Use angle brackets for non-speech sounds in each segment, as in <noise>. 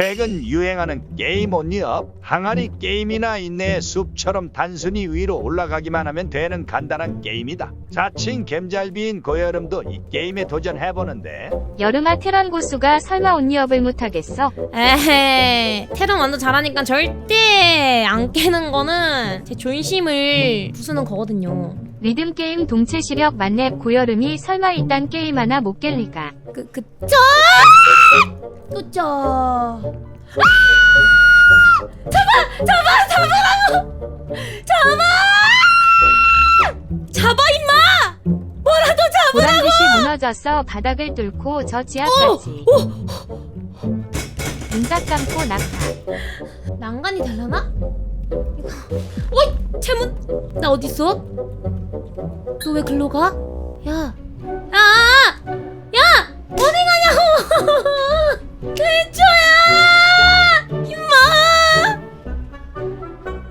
최근 유행하는 게임 온리업 항아리 게임이나 인내의 숲처럼 단순히 위로 올라가기만 하면 되는 간단한 게임이다. 자칭 겜잘비인 고여름도 이 게임에 도전해보는데 여름아 테란 고수가 설마 온리업을 못하겠어? 에헤 테란 완전 잘하니까 절대 안 깨는 거는 제 존심을 부수는 거거든요 리듬 게임 동체 시력 만렙 고여름이 설마 이딴 게임 하나 못 깰 리가. 그 그쵸 그쵸 아! 잡아 잡아 잡으라고 잡아 잡아 임마 뭐라도 잡으라고 보란 듯이 무너졌어 바닥을 뚫고 저 지하까지. 눈딱 감고 낙하. 난간이 되려나? 어이 채문 나 어디 있어? 너 왜 글로 가? 야, 야, 야, 어디 가냐고? <laughs> 대초야, 임마.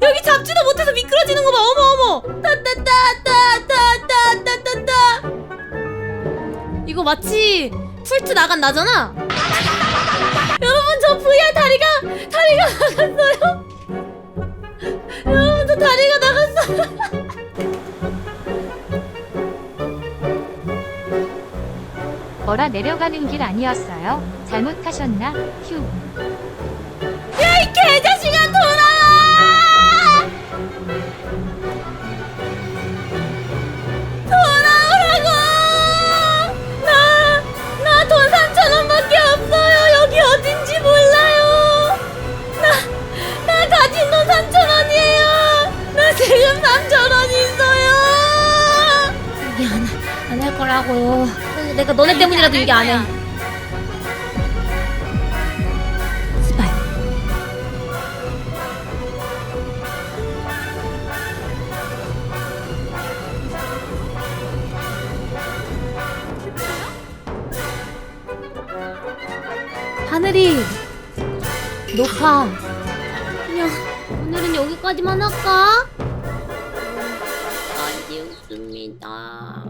여기 잡지도 못해서 미끄러지는 거 봐. 어머 어머. 따따따따따따따따따. 이거 마치 풀트 나간 나잖아. <laughs> 여러분 저 VR 다리가 뭐라 내려가는 길 아니었어요? 잘못하셨나? 휴. 야 이 개자식아 돌아와! 돌아오라고! 나, 나 돈 3천 원밖에 없어요. 여기 어딘지 몰라요. 나, 나 가진 돈 3천 원이에요. 나 지금 3천 원 있어요. 이게 안, 안 할 거라고요. 내가 너네 때문이라도 이게 안 해. 씨발. 하늘이 높아. 그냥 오늘은 여기까지만 할까? 여기까지 웃습니다.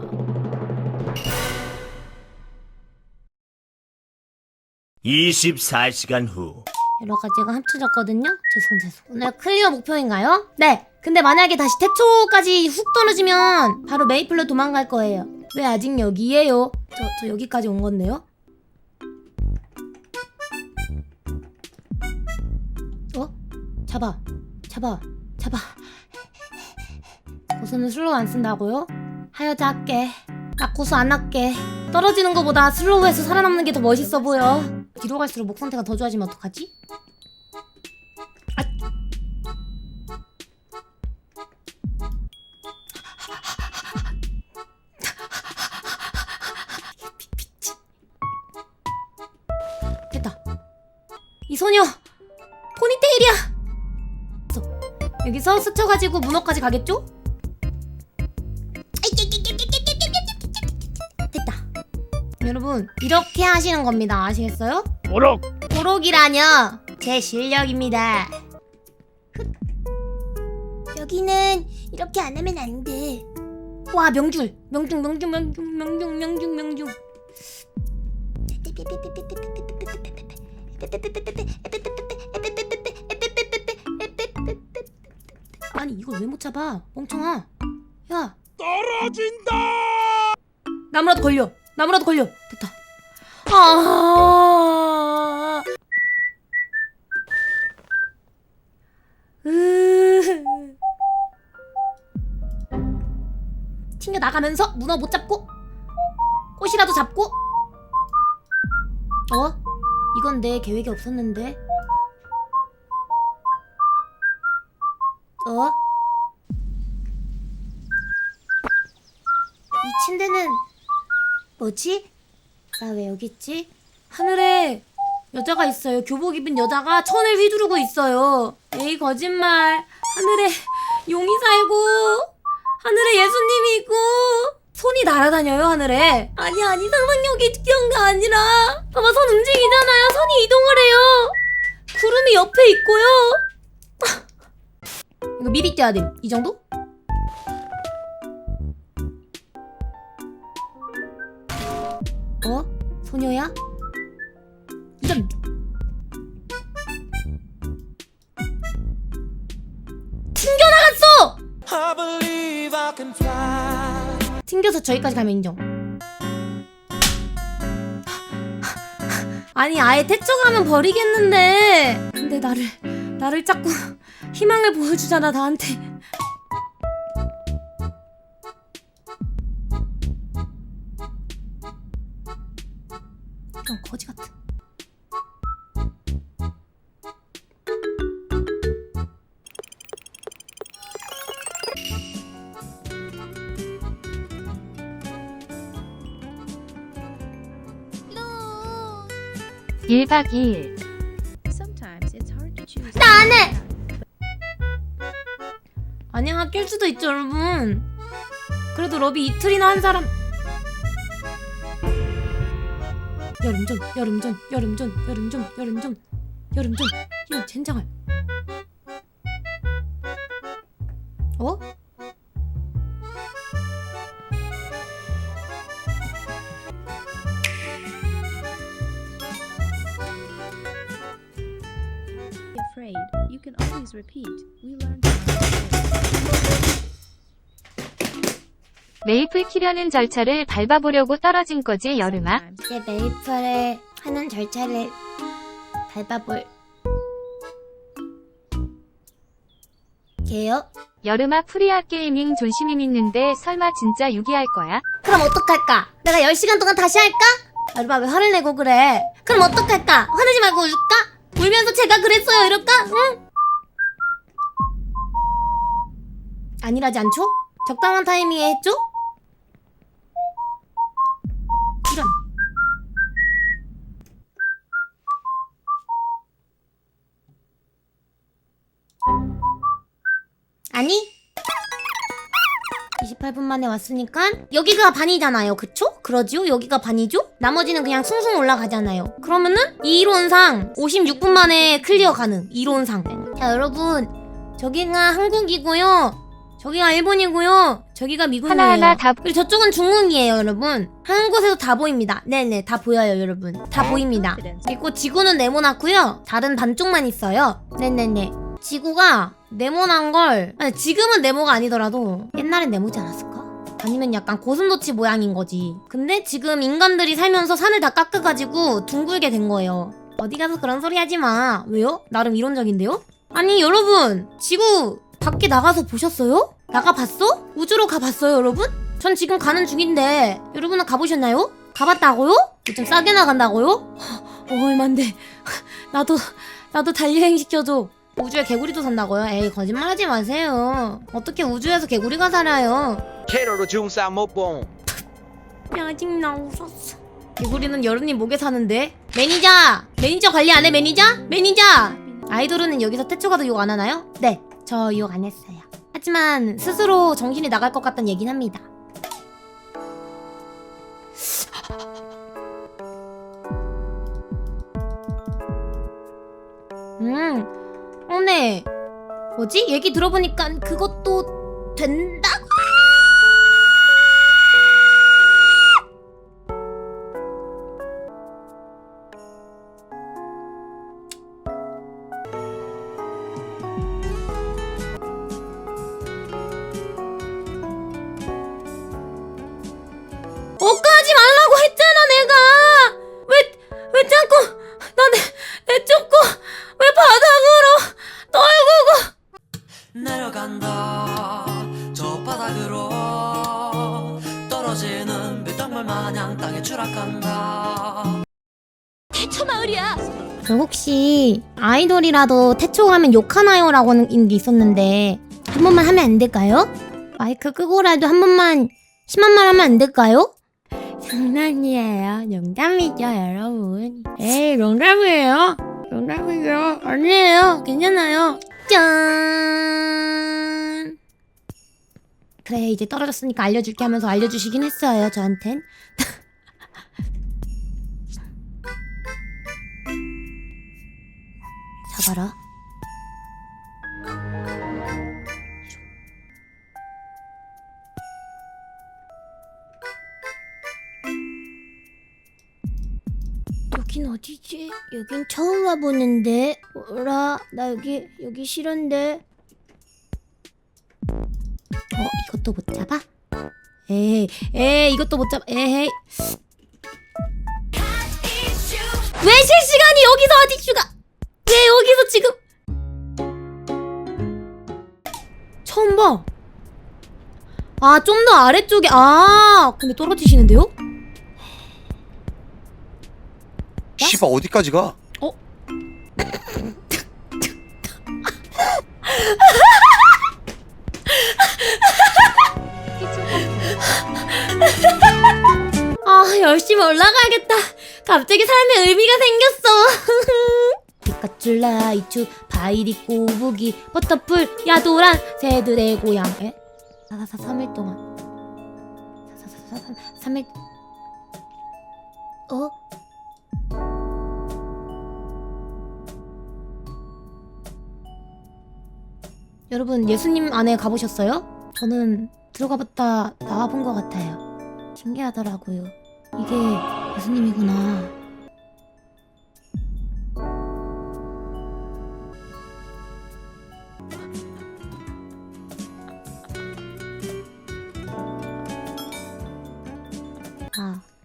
이십사 시간 후. 여러 가지가 합쳐졌거든요. 죄송 죄송. 오늘 클리어 목표인가요? 네. 근데 만약에 다시 태초까지 훅 떨어지면 바로 메이플로 도망갈 거예요. 왜 아직 여기에요? 저, 저 여기까지 온 건데요? 어? 잡아. 잡아. 잡아. 고수는 슬로우 안 쓴다고요? 하여자 할게. 나 고수 안 할게. 떨어지는 것보다 슬로우에서 살아남는 게 더 멋있어 보여. 뒤로 갈수록 목 상태가 더 좋아지면 어떡하지? 아. 됐다. 이 소녀 포니테일이야. 저, 여기서 스쳐가지고 문어까지 가겠죠? 여러분 이렇게 하시는 겁니다. 아시겠어요? 오록 도록이라뇨 제 실력입니다. 여기는 이렇게 안 하면 안 돼. 와 명줄 명중 명중 명중 명중 명중 명중. 아니 이걸 왜 못 잡아 멍청아 야 떨어진다! 나무라도 걸려 나무라도 걸려. 됐다. 아. 으... 튕겨 나가면서 문어 못 잡고 꽃이라도 잡고. 어? 이건 내 계획에 없었는데 뭐지? 나 왜 여기 있지? 하늘에 여자가 있어요. 교복 입은 여자가 천을 휘두르고 있어요. 에이 거짓말. 하늘에 용이 살고 하늘에 예수님이 있고 손이 날아다녀요 하늘에. 아니 아니 상상력이 특이한 게 아니라 봐봐 손 움직이잖아요. 손이 이동을 해요. 구름이 옆에 있고요. <laughs> 이거 미리 떼야 돼. 이 정도? 소녀야? 진짜 미... 튕겨나갔어! 튕겨서 저기까지 가면 인정 아니 아예 태초가면 버리겠는데 근데 나를 나를 자꾸 희망을 보여주잖아 나한테 1박 2일. 나안 아니야 아낄 수도 있죠 여러분. 그래도 러비 이틀이나 한 사람. 여름전 여름전 여름전 여름전 여름전 여름전 이거 젠장할. Always repeat. We learned. 메이플 키려는 절차를 밟아보려고 떨어진 거지 여름아 이제 메이플을 하는 절차를 밟아볼. 게요? 여름아 프리아 게이밍 존심이 믿는데 설마 진짜 유기할 거야? 그럼 어떡할까? 내가 10시간 동안 다시 할까? 여름아 왜 화를 내고 그래? 그럼 어떡할까? 화내지 말고 울까? 울면서 제가 그랬어요 이럴까? 응? 아니라지 않죠? 적당한 타이밍에 했죠? 이런 아니 28분 만에 왔으니까 여기가 반이잖아요 그쵸? 그러지요? 여기가 반이죠? 나머지는 그냥 숭숭 올라가잖아요 그러면은 이론상 56분 만에 클리어 가능 이론상 자 여러분 저기가 한국이고요 저기가 일본이고요. 저기가 미국이에요. 하나하나 다 그리고 저쪽은 중국이에요 여러분. 한 곳에서 다 보입니다. 네네 다 보여요 여러분. 다 보입니다. 그리고 지구는 네모났고요. 다른 반쪽만 있어요. 네네네. 지구가 네모난 걸 아니 지금은 네모가 아니더라도 옛날엔 네모지 않았을까? 아니면 약간 고슴도치 모양인 거지. 근데 지금 인간들이 살면서 산을 다 깎아가지고 둥글게 된 거예요. 어디 가서 그런 소리 하지 마. 왜요? 나름 이론적인데요? 아니 여러분. 지구 밖에 나가서 보셨어요? 나가봤어? 우주로 가봤어요 여러분? 전 지금 가는 중인데 여러분은 가보셨나요? 가봤다고요? 좀 싸게 나간다고요? 어, 얼만데 <laughs> 나도 나도 달여행 시켜줘 우주에 개구리도 산다고요? 에이 거짓말하지 마세요 어떻게 우주에서 개구리가 살아요 캐로로 중사 못봉 짜증나 웃었어 개구리는 여름님 목에 사는데 매니저 매니저 관리 안 해 매니저? 매니저 아이돌은 여기서 태초가도 욕 안 하나요? 네, 저 욕 안 했어요. 하지만 스스로 정신이 나갈 것 같다는 얘긴 합니다. 음, 근데 뭐지? 얘기 들어보니까 그것도 된다 아이돌이라도 태초 가면 욕하나요? 라고 하는 게 있었는데 한 번만 하면 안 될까요? 마이크 끄고라도 한 번만 심한 말 하면 안 될까요? 장난이에요. 농담이죠 여러분. 에이 농담이에요? 농담이죠? 아니에요. 괜찮아요. 짠! 그래 이제 떨어졌으니까 알려줄게 하면서 알려주시긴 했어요 저한텐 <laughs> 잡아라. 여긴 어디지? 여긴 처음 와보는데. 뭐라? 나 여기 여기 싫은데. 어 이것도 못 잡아? 에이 에이 이것도 못 잡아. 에이. 왜 실시간이 여기서 어디슈가 왜 여기서 지금 처음 봐. 아, 좀 더 아래쪽에, 아, 근데 떨어지시는데요? 씨발 어디까지 가? 아, 열심히 올라가야겠다. 갑자기 삶에 의미가 생겼어. <laughs> 피카츄, 라이츄, 바이리, 꼬부기, 버터풀, 야도란, 새들의 고향. 에? 444, 3일 동안. 444, 3, 3일. 어? 여러분, 예수님 안에 가보셨어요? 저는 들어가봤다 나와본 것 같아요. 신기하더라고요. 이게 예수님이구나.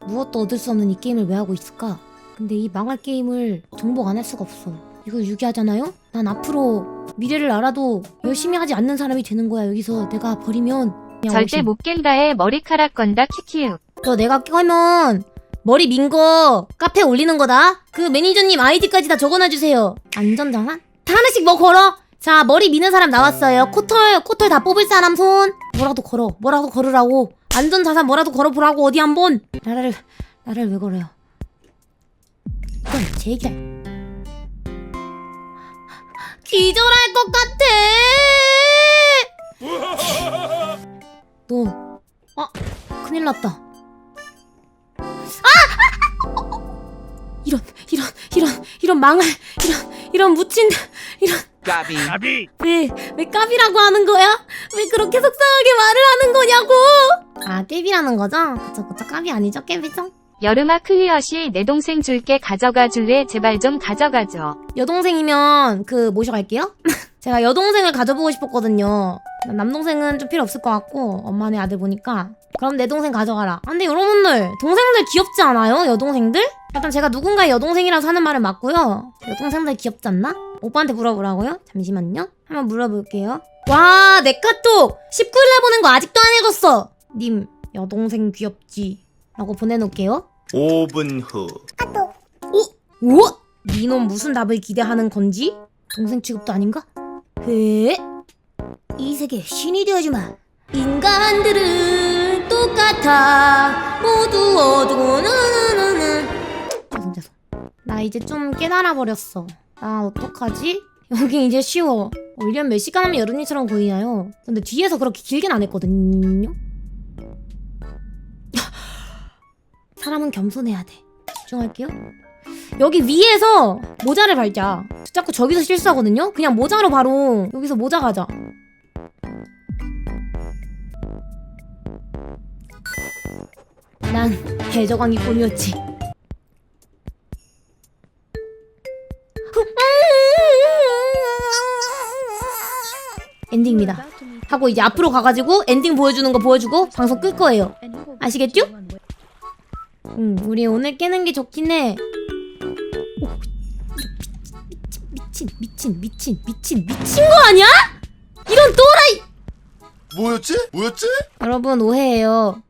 무엇도 얻을 수 없는 이 게임을 왜 하고 있을까? 근데 이 망할 게임을 정복 안 할 수가 없어. 이거 유기하잖아요? 난 앞으로 미래를 알아도 열심히 하지 않는 사람이 되는 거야. 여기서 내가 버리면 그냥 절대 오심. 못 깬다에 머리카락 건다 키키우. 저 내가 깨면 머리 민 거 카페에 올리는 거다. 그 매니저님 아이디까지 다 적어놔 주세요. 안전장판? 다 하나씩 뭐 걸어. 자 머리 미는 사람 나왔어요. 코털 코털 다 뽑을 사람 손. 뭐라도 걸어. 뭐라도 걸으라고. 안전자산 뭐라도 걸어보라고 어디 한번. 나를 나를 왜 걸어요? 이건 제 얘기다. 기절할 것 같아. <laughs> 너, 아, 큰일 났다. 이런 이런 이런 이런 망할 이런 이런 묻힌 이런 까비. 나비 왜왜 까비라고 하는 거야? 왜 그렇게 속상하게 말을 하는 거냐고? 아 깨비라는 거죠? 그쵸 그쵸 까비 아니죠 깨비죠? 여름아 클리어시 내 동생 줄게 가져가 줄래 제발 좀 가져가줘. 여동생이면 그 모셔갈게요. <laughs> 제가 여동생을 가져보고 싶었거든요. 남동생은 좀 필요 없을 것 같고 엄마네 아들 보니까 그럼 내 동생 가져가라. 아, 근데 여러분들 동생들 귀엽지 않아요? 여동생들? 일단 제가 누군가의 여동생이라서 하는 말은 맞고요. 여동생들 귀엽지 않나? 오빠한테 물어보라고요? 잠시만요. 한번 물어볼게요. 와, 내 카톡 19일날 보낸 거 아직도 안 읽었어. 님, 여동생 귀엽지? 라고 보내놓을게요. 5분 후. 오? 니놈 무슨 답을 기대하는 건지? 동생 취급도 아닌가? 에? 이 세계 신이 되어주마. 인간들은 똑같아. 모두 어두워. 죄송 죄송. 나 이제 좀 깨달아 버렸어. 나 어떡하지? 여기 이제 쉬워. 올리면 몇 시간 하면 여름이처럼 보이나요? 근데 뒤에서 그렇게 길게는 안 했거든요. 사람은 겸손해야 돼. 집중할게요. 여기 위에서 모자를 밟자. 자꾸 저기서 실수하거든요? 그냥 모자로 바로 여기서 모자 가자. 난 해적왕이 꿈이었지. 엔딩입니다. 하고 이제 앞으로 가가지고 엔딩 보여주는 거 보여주고 방송 끌 거예요. 아시겠죠? 응, 우리 오늘 깨는 게 좋긴 해. 오, 미친, 미친, 미친, 미친, 미친 거 아니야? 이런 또라이! 뭐였지? 뭐였지? 여러분 오해예요.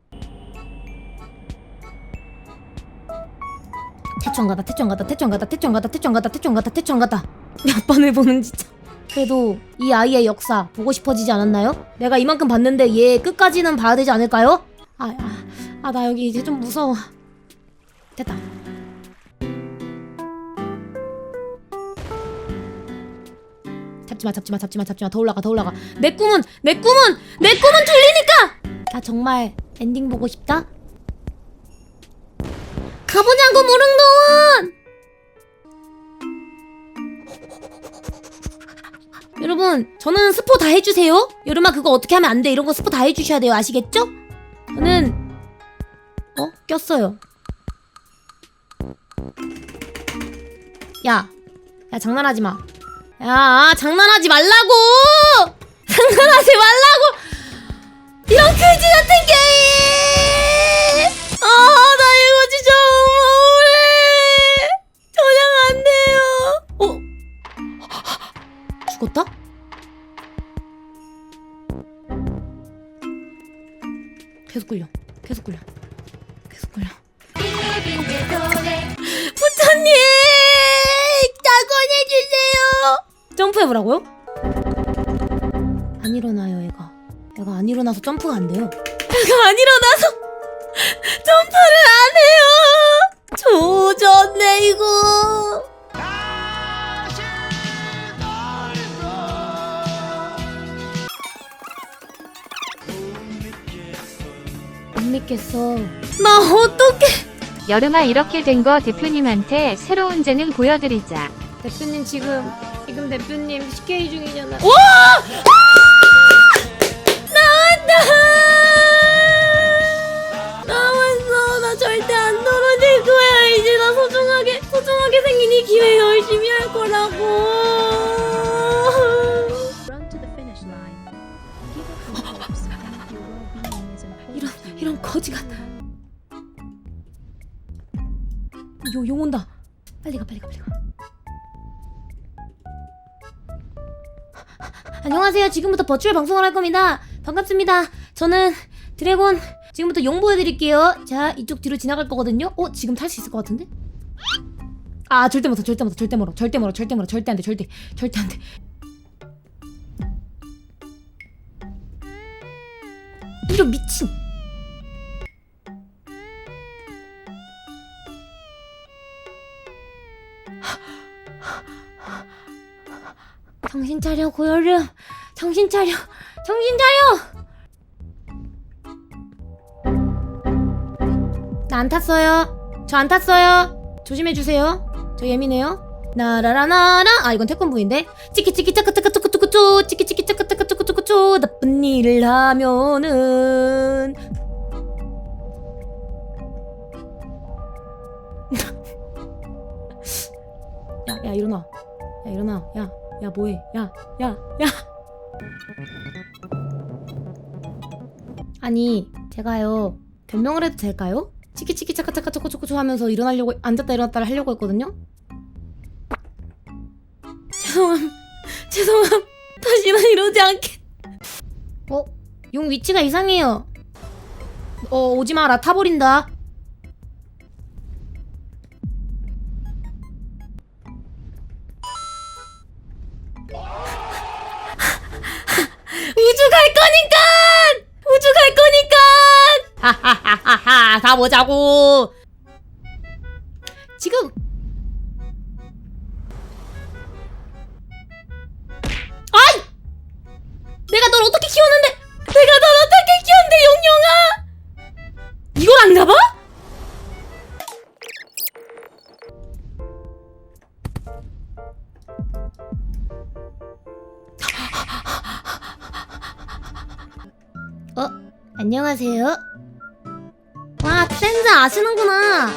태초안 가다, 태초안 가다, 태초안 가다, 태초안 가다, 태초안 가다, 태초안 가다, 태초안 가다. 몇 번을 보는 진짜. 그래도 이 아이의 역사 보고 싶어지지 않았나요? 내가 이만큼 봤는데 얘 끝까지는 봐야 되지 않을까요? 아, 아, 아, 나 여기 이제 좀 무서워. 됐다. 잡지마, 잡지마, 잡지마, 잡지마. 더 올라가, 더 올라가. 내 꿈은, 내 꿈은, 내 꿈은 들리니까! 나 정말 엔딩 보고 싶다? 가보냐고, 무릉도원! 여러분, 저는 스포 다 해주세요. 여름아, 그거 어떻게 하면 안 돼. 이런 거 스포 다 해주셔야 돼요. 아시겠죠? 저는, 어? 꼈어요. 야, 야, 장난하지 마. 야, 장난하지 말라고! <laughs> 장난하지 말라고! 점프가 안 돼요. 얘가 안 일어나서 점프를 안 해요! 조졌네, 이거! 못 믿겠어. 나 어떡해! 여름아 이렇게 된 거 대표님한테 새로운 재능 보여드리자. 대표님 지금 지금 대표님 CK 중이잖아. 와! 이 기회 열심히 할 거라고. 이런. 이런 거지 같아. 요, 용 온다. 빨리 가, 빨리 가, 빨리 가. 안녕하세요. 지금부터 버추얼 방송을 할 겁니다. 반갑습니다. 저는 드래곤 지금부터 용 보여드릴게요. 자, 이쪽 뒤로 지나갈 거거든요. 어, 지금 탈 수 있을 것 같은데? 아, 절대 못해, 절대 못해, 절대 멀어, 절대 멀어, 절대 멀어, 절대 안 돼, 절대, 절대 안 돼. 이런 미친. 정신 차려 고여름 정신 차려 정신 차려. 나 안 탔어요. 저 안 탔어요. 조심해 주세요 저 예민해요? 나라라나라. 아 이건 태권부인데. 치키치키 짜까짜까짜까짜까쪼 치키치키 짜까짜까짜까쪼 나쁜 일을 하면은. <laughs> 야 야 일어나. 야 일어나. 야 야 뭐해? 야 야 야. 아니 제가요 변명을 해도 될까요? 치키치키 차카차카 초코초코초 하면서 일어나려고 앉았다 일어났다 하려고 했거든요? 죄송함. <laughs> 죄송함. 다시는 이러지 않게. 어? 용 위치가 이상해요. 어 오지 마라. 타버린다 가보자고! 지금. 아이! 내가 널 어떻게 키웠는데! 내가 널 어떻게 키웠는데, 용룡아! 이걸 안 잡아? 어? 안녕하세요. 와, 센즈 아시는구나.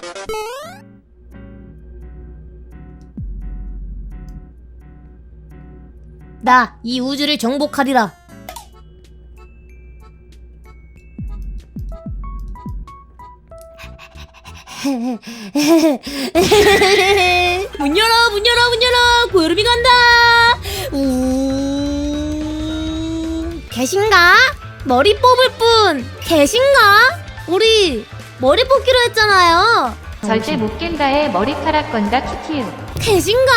나 이 우주를 정복하리라. 문 열어, 문 열어, 문 열어. 고여름이 간다. 우. 계신가? 머리 뽑을 분 계신가? 우리 머리 뽑기로 했잖아요. 절대 못 깬다의 머리카락 건다 키키우. 계신가?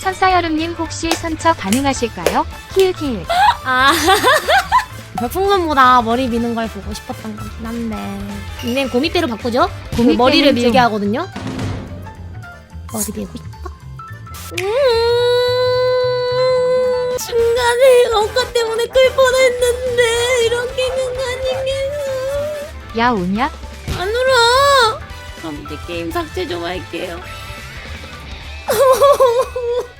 천사여름님 혹시 선처 가능하실까요? 키우키우. 아. <laughs> 별풍선보다 머리 미는 걸 보고 싶었던 거긴 한데. 닉네임 고미빼로 바꾸죠? 그 고미빼는 머리를 좀- 밀게 하거든요. 머리 밀고 싶어? 음. 중간에 억까 때문에 끌 뻔했는데 이렇게는 아니겠어. 야 우냐? 그럼 이제 게임 삭제 좀 할게요. <laughs>